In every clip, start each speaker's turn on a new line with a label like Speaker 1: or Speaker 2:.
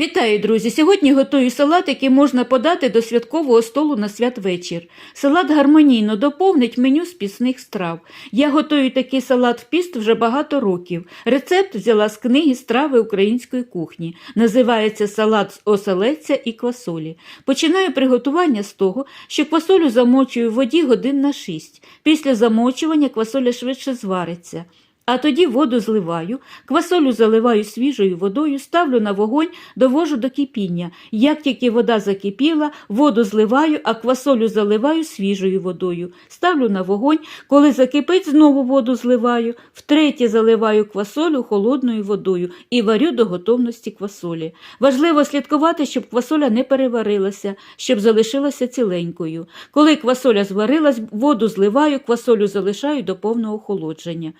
Speaker 1: Вітаю, друзі! Сьогодні готую салат, який можна подати до святкового столу на святвечір. Салат гармонійно доповнить меню з пісних страв. Я готую такий салат в піст вже багато років. Рецепт взяла з книги Страви української кухні. Називається салат з оселедця і квасолі. Починаю приготування з того, що квасолю замочую в воді годин на 6. Після замочування квасоля швидше звариться. А тоді воду зливаю, квасолю заливаю свіжою водою, ставлю на вогонь, довожу до кипіння. Як тільки вода закипіла, воду зливаю, а квасолю заливаю свіжою водою. Ставлю на вогонь, коли закипить, знову воду зливаю, втретє заливаю квасолю холодною водою і варю до готовності квасолі. Важливо слідкувати, щоб квасоля не переварилася, щоб залишилася ціленькою. Коли квасоля зварилась, воду зливаю, квасолю залишаю до повного охолодження.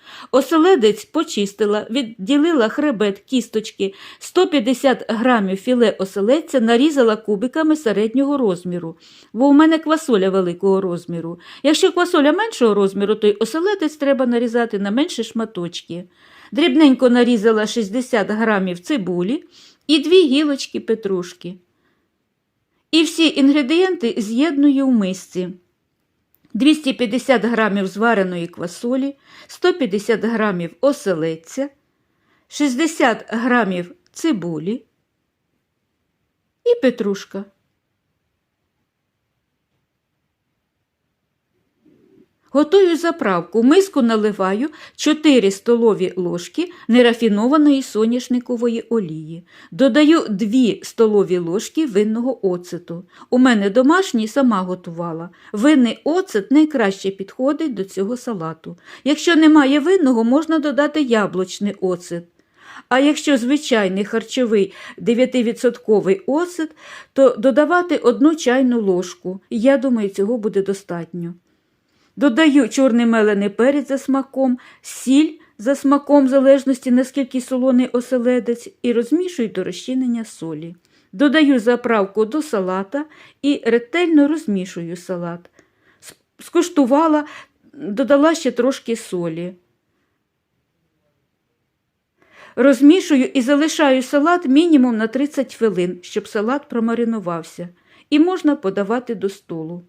Speaker 1: Оселедець почистила, відділила хребет, кісточки, 150 грамів філе оселедця нарізала кубиками середнього розміру, бо у мене квасоля великого розміру. Якщо квасоля меншого розміру, то й оселедець треба нарізати на менші шматочки. Дрібненько нарізала 60 грамів цибулі і дві гілочки петрушки. І всі інгредієнти з'єдную в мисці. 250 грамів звареної квасолі, 150 грамів оселедця, 60 грамів цибулі і петрушка. Готую заправку. Миску наливаю 4 столові ложки нерафінованої соняшникової олії. Додаю 2 столові ложки винного оцету. У мене домашній сама готувала. Винний оцет найкраще підходить до цього салату. Якщо немає винного, можна додати яблучний оцет. А якщо звичайний харчовий 9% оцет, то додавати одну чайну ложку. Я думаю, цього буде достатньо. Додаю чорний мелений перець за смаком, сіль за смаком, в залежності наскільки солоний оселедець, і розмішую до розчинення солі. Додаю заправку до салата і ретельно розмішую салат. Скуштувала, додала ще трошки солі. Розмішую і залишаю салат мінімум на 30 хвилин, щоб салат промаринувався. І можна подавати до столу.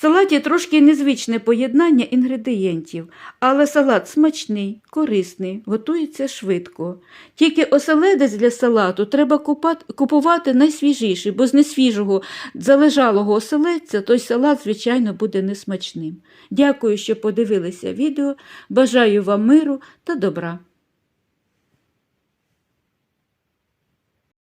Speaker 1: Салаті трошки незвичне поєднання інгредієнтів, але салат смачний, корисний, готується швидко. Тільки оселедець для салату треба купувати найсвіжіший, бо з несвіжого залежалого оселедця той салат, звичайно, буде несмачним. Дякую, що подивилися відео. Бажаю вам миру та добра.